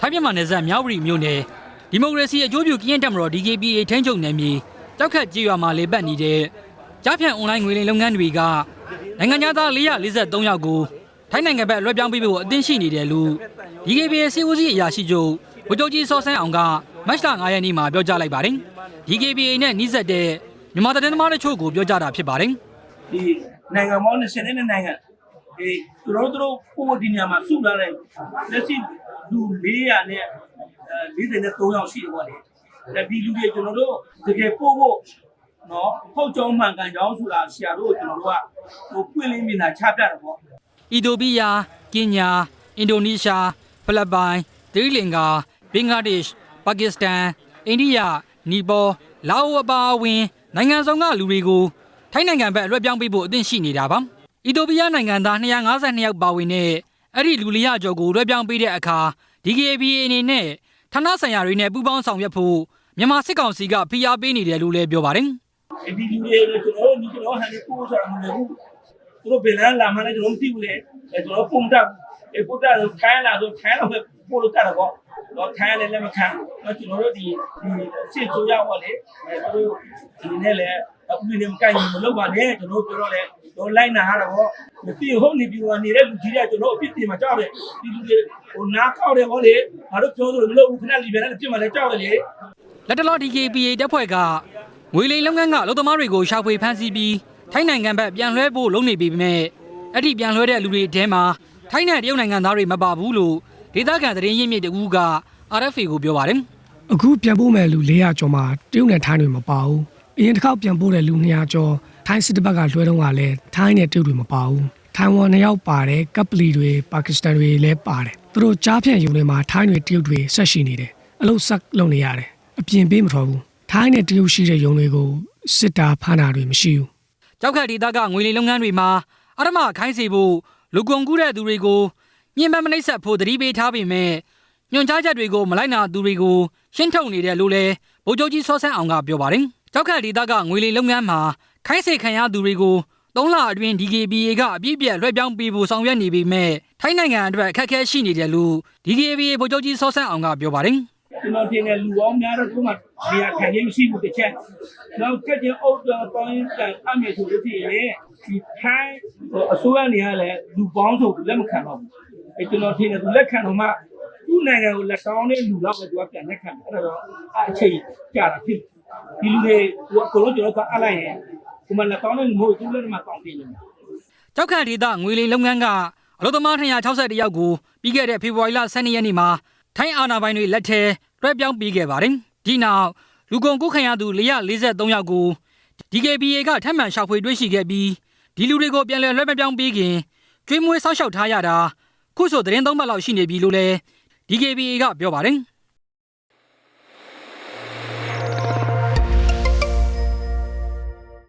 ထိုင်းမြန်မာနယ်စပ်မြောက်ပရီမြို့နယ်ဒီမိုကရေစီအကျိုးပြုကရင်တပ်မတော် DKBA ထန်းချုပ်နယ်မြေကြောက်ခတ်ကြေးရွာမှာလေပတ်နေတဲ့ကြားဖြန့်အွန်လိုင်းငွေလိမ်လုပ်ငန်းတွေကနိုင်ငံသား443ယောက်ကိုထိုင်းနိုင်ငံဘက်လွှဲပြောင်းပေးဖို့အသင့်ရှိနေတယ်လို့ DKBA စီဦးစီးအရာရှိချုပ်ဗိုလ်ချုပ်ကြီးစောဆန်းအောင်ကမတ်လ9ရက်နေ့မှာပြောကြားလိုက်ပါတယ်။ DKBA နဲ့နှိစက်တဲ့မြန်မာသတင်းသမားတို့ချို့ကိုပြောကြားတာဖြစ်ပါတယ်။ဒီနိုင်ငံပေါင်း20နဲ့နိုင်ငံ ဒီသူတို့တို့ပို့ဒီနေရာမှာစုထားတဲ့လက်ရှိလူ400နဲ့အဲ43ယောက်ရှိတယ်ပေါ့လေအဲဒီလူတွေကျွန်တော်တို့တကယ်ပို့ဖို့နော်ဟုတ်ကြောင်းမှန်ကန်ကြောင်းဆိုတာဆရာတို့ကျွန်တော်တို့ကဟိုပွင့်လင်းမြင်သာချပြတယ်ပေါ့အီတိုပီးယားကင်ညာအင်ဒိုနီးရှားဖိလစ်ပိုင်သီရိလင်္ကာဘင်္ဂလားဒေ့ရှ်ပါကစ္စတန်အိန္ဒိယနီပေါလာအိုအပါအဝင်နိုင်ငံစုံကလူတွေကိုထိုင်းနိုင်ငံဘက်အလွှဲပြောင်းပေးဖို့အသင့်ရှိနေတာပါ အီတိုပီးယားနိုင်ငံသား252ယောက်ပါဝင်တဲ့အဲ့ဒီလူလျကျော်ကိုလွှဲပြောင်းပေးတဲ့အခါ DKBA အနေနဲ့ဌာနဆိုင်ရာတွေနဲ့ပူးပေါင်းဆောင်ရွက်ဖို့မြန်မာစစ်ကောင်စီကဖိအားပေးနေတယ်လို့လည်းပြောပါတယ်ဒီလူတွေကျွန်တော်တို့ဒီကျွန်တော်ဟန်ဒီပို့ဆိုတာမဟုတ်ဘူးသူတို့ဘယ်လမ်းလာမှလည်းကျွန်တော်မသိဘူးလေအဲကျွန်တော်ပုံတက်အဲပုံတက်ခိုင်းလာဆိုခိုင်းတော့ပို့လို့တက်တော့တော့ခိုင်းလည်းလည်းမခံတော့ကျွန်တော်တို့ဒီဒီစစ်ဆိုးရပါလေအဲသူတို့ဒီနေ့လည်းအခုနေမကိုင်မလုပ်ပါနဲ့ကျွန်တော်ပြောတော့လေ တော့လိုက်နာရတော့မသိဟုတ်နေပြီကနေတဲ့လူကြီးကကျွန်တော်အဖြစ်တင်မှာကြောက်တယ်ဒီလူတွေဟိုနားကောက်တယ်ဟောလေငါတို့ပြောသလိုမလုပ်ဘူးခဏလီဘယ်နဲ့ပြစ်မှလည်းကြောက်တယ်လေလက်တလော DKPA တပ်ဖွဲ့ကငွေလိမ်လုပ်ငန်းကအလုပ်သမားတွေကိုရှာဖွေဖမ်းဆီးပြီးထိုင်းနိုင်ငံဘက်ပြန်လွှဲဖို့လုပ်နေပေမဲ့အဲ့ဒီပြန်လွှဲတဲ့လူတွေထဲမှာထိုင်းနဲ့တရုတ်နိုင်ငံသားတွေမပါဘူးလို့ဒေသခံသတင်းရင်းမြစ်တဦးက RFA ကိုပြောပါတယ်အခုပြန်ပို့မဲ့လူ400ကျော်မှာတရုတ်နဲ့ထိုင်းတွေမပါဘူး အရင်တစ်ခေါက်ပြန်ပို့တဲ့လူ200ကျော်ထိုင်းစစ်တပ်ဘက်ကလွှဲတော့ကလည်းထိုင်းနဲ့တရုတ်တွေမပါဘူးထိုင်ဝမ်နှစ်ယောက်ပါတယ်ကပ်ပလီတွေပါကစ္စတန်တွေလည်းပါတယ်သူတို့ကြားဖြန့်ယုံတွေမှာထိုင်းတွေတရုတ်တွေဆက်ရှိနေတယ်အလုပ်ဆက်လုပ်နေရတယ်အပြင်ပေးမထွက်ဘူးထိုင်းနဲ့တရုတ်ရှိတဲ့ယုံတွေကိုစစ်တာဖမ်းတာတွေမရှိဘူး။ကြောက်ခတ်ဒေသကငွေလိမ်လုပ်ငန်းတွေမှာအရမခိုင်းစေဖို့လူကုန်ကူးတဲ့သူတွေကိုညှဉ်းပန်းမနှိပ်စက်ဖို့တတိပေးထားပေမဲ့ညွှန်ကြားချက်တွေကိုမလိုက်နာသူတွေကိုရှင်းထုတ်နေတယ်လို့လည်းဗိုလ်ချုပ်ကြီးစောဆန်းအောင်ကပြောပါတယ်။ ကြောက်ခတ်ဒေသကငွေလိမ်လုပ်ငန်းမှာခိုင်းစေခံရသူတွေကိုသုံးလအတွင်း DKBA ကအပြည့်ပြည့်လွှဲပြောင်းပေးဖို့ဆောင်ရွက်နေပေမဲ့ထိုင်းနိုင်ငံအတွက်အခက်အခဲရှိနေတယ်လို့ DKBA ဗိုလ်ချုပ်ကြီးစောဆန်းအောင်ကပြောပါတယ်။ကျွန်တော်တင်တဲ့လူပေါင်းများတော့ဒီမှာနေရာခံခြင်းမရှိဘူးတစ်ချက်။နောက်ကြက်ချင်းအုပ်တော်ပေါင်းတန်အမေဆိုလို့ရှိရင်ဒီထိုင်းအစိုးရနေရလဲလူပေါင်းဆိုလက်မခံတော့ဘူး။အဲကျွန်တော်တင်တဲ့သူလက်ခံတော့မှသူ့နိုင်ငံကိုလက်ကောင်းတဲ့လူတော့ပဲသူကပြန်လက်ခံတယ်။အဲ့တော့အချိန်ကြာတာဖြစ် ဒီလူတွေသူကအကုန်လုံးကျွန်တော်ကအလိုက်ရင်ဒီမှာလက်ကောင်းတဲ့လူမဟုတ်သူလက်မှာကောင်းတင်နေတယ်ကြောက်ခန့်ဒေသငွေလိမ်လုပ်ငန်းကအလုပ်သမား261ယောက်ကိုပြီးခဲ့တဲ့ဖေဖော်ဝါရီလ12ရက်နေ့မှာထိုင်းအာဏာပိုင်တွေလက်ထဲလွှဲပြောင်းပေးခဲ့ပါတယ်။ဒီနောက်လူကုန်ကူးခံရသူ443ယောက်ကို DKBA ကထပ်မံရှာဖွေတွေ့ရှိခဲ့ပြီးဒီလူတွေကိုပြန်လည်လွှဲပြောင်းပေးခင်ကျွေးမွေးဆောက်ရှောက်ထားရတာခုဆိုသတင်းသုံးပတ်လောက်ရှိနေပြီလို့လည်း DKBA ကပြောပါတယ်။